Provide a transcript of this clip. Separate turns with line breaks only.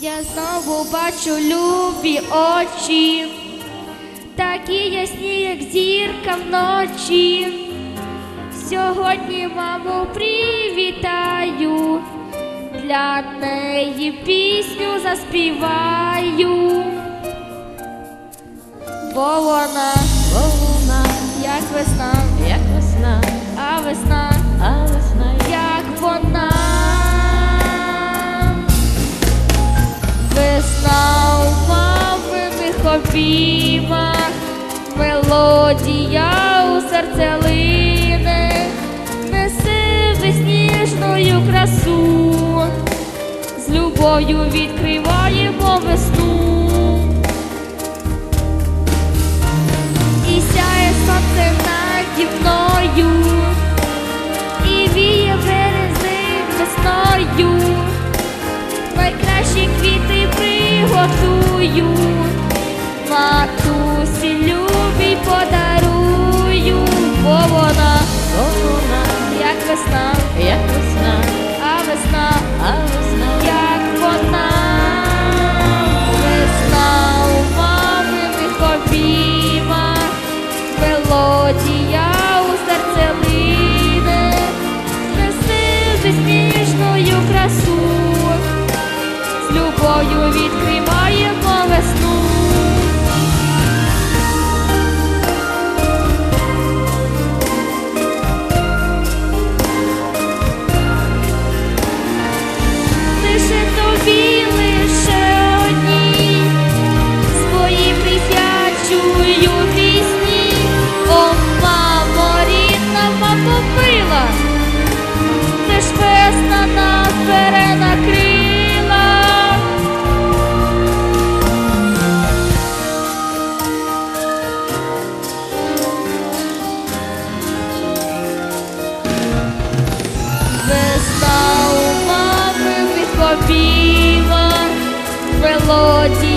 Я знову бачу любі очі, такі ясні, як зірка вночі. Сьогодні маму привітаю, для неї пісню заспіваю, бо вона,
Бо вона,
як весна, мелодія у серце лине, несе весніжною красу, з любов'ю відкриваємо весну. І сяє сонце наді і віє березень весною. Найкращі квіти приготую, несе ніжною красу з любов'ю
відкриваємо весну.
Лише тобі
бере на
крила. Весна у мами відхопіла мелодію.